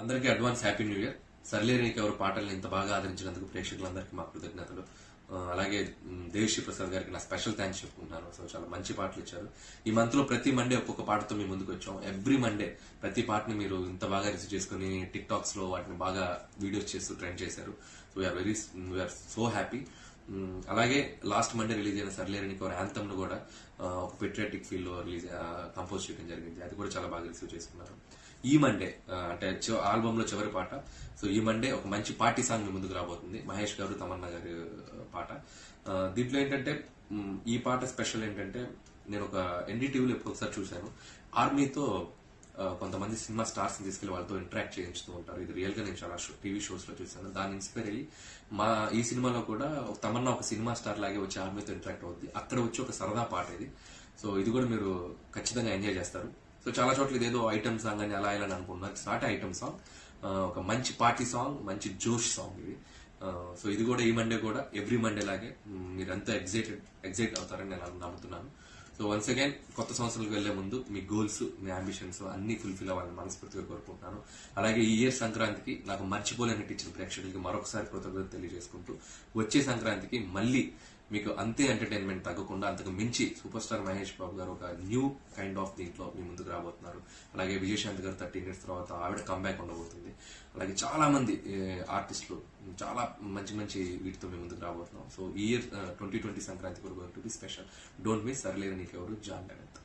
అందరికీ advance happy new year. సర్లేనికి ఎవరు పాటల్ని ఇంత బాగా ఆదరించినందుకు ప్రేక్షకులందరికీ మా కృతజ్ఞతలు. అలాగే దేవిశ్రీ ప్రసాద్ గారికి నా స్పెషల్ థ్యాంక్స్ చెప్పుకుంటున్నాను. సో చాలా మంచి పాటలు ఇచ్చారు. ఈ మంత్లో ప్రతి మండే ఒక్కొక్క పాటతో మీ ముందుకు వచ్చాం. ఎవ్రీ మండే ప్రతి పాటని మీరు ఇంత బాగా రిసీవ్ చేసుకుని టిక్ టాక్స్లో వాటిని బాగా వీడియోస్ చేస్తూ ట్రెండ్ చేశారు. So we're very we're so happy అలాగే లాస్ట్ మండే రిలీజ్ అయిన సర్లేరని ఒక యాంథమ్ను కూడా ఒక పెట్రియాటిక్ ఫీల్లో రిలీజ్ కంపోజ్ చేయడం జరిగింది. అది కూడా చాలా బాగా రిసీవ్ చేసుకున్నారు. ఈ మండే అంటే ఆల్బమ్లో చివరి పాట. సో ఈ మండే ఒక మంచి పార్టీ సాంగ్ మీ ముందుకు రాబోతుంది. మహేష్ గారు తమన్నా గారి పాట. దీంట్లో ఏంటంటే ఈ పాట స్పెషల్ ఏంటంటే నేను ఒక ఎన్డీటీవీలో ఎప్పుడు ఒకసారి చూశాను. ఆర్మీతో కొంతమంది సినిమా స్టార్స్ తీసుకెళ్ళి వాళ్ళతో ఇంటరాక్ట్ చేయించుతూ ఉంటారు. ఇది రియల్గా నేను చాలా టీవీ షోస్లో చూశాను. దాన్ని ఇన్స్పైర్ అయ్యి మా ఈ సినిమాలో కూడా ఒక తమన్నా ఒక సినిమా స్టార్ లాగే వచ్చి ఆర్మీతో ఇంటరాక్ట్ అవుద్ది. అక్కడ వచ్చి ఒక సరదా పాట ఇది. సో ఇది కూడా మీరు ఖచ్చితంగా ఎంజాయ్ చేస్తారు. సో చాలా చోట్ల ఇదేదో ఐటమ్ సాంగ్ అని అలా ఇలా అనుకుంటున్నారు. ఇట్స్ నాట్ ఐటమ్ సాంగ్ ఒక మంచి పార్టీ సాంగ్ మంచి జోష్ సాంగ్ ఇది. సో ఇది కూడా ఈ మండే కూడా ఎవ్రీ మండే లాగే మీరంతా ఎగ్జైటెడ్ ఎగ్జైట్ అవుతారని నేను నమ్ముతున్నాను. సో వన్స్ అగైన్ కొత్త సంవత్సరాలకు వెళ్ళే ముందు మీ గోల్స్ మీ అంబిషన్స్ అన్ని ఫుల్ఫిల్ అవ్వాలని మనస్ఫూర్తిగా కోరుకుంటున్నాను. అలాగే ఈ ఇయర్ సంక్రాంతికి నాకు మర్చిపోలేని ఇచ్చిన ప్రేక్షకులకి మరొకసారి కృతజ్ఞత తెలియజేసుకుంటూ వచ్చే సంక్రాంతికి మళ్ళీ మీకు అంతే ఎంటర్టైన్మెంట్ తగ్గకుండా అంతకు మించి సూపర్ స్టార్ మహేష్ బాబు గారు ఒక న్యూ కైండ్ ఆఫ్ దీంట్లో మీ ముందుకు రాబోతున్నారు. అలాగే విజయశాంత్ గారు థర్టీ ఇయర్స్ తర్వాత ఆవిడ కంబ్యాక్ ఉండబోతుంది. అలాగే చాలా మంది ఆర్టిస్టులు చాలా మంచి మంచి వీటితో మీ ముందుకు రాబోతున్నాం. సో ఈ ఇయర్ ట్వంటీ ట్వంటీ సంక్రాంతి కూడా to be special don't miss Sarileru Neekevvaru Jan eleventh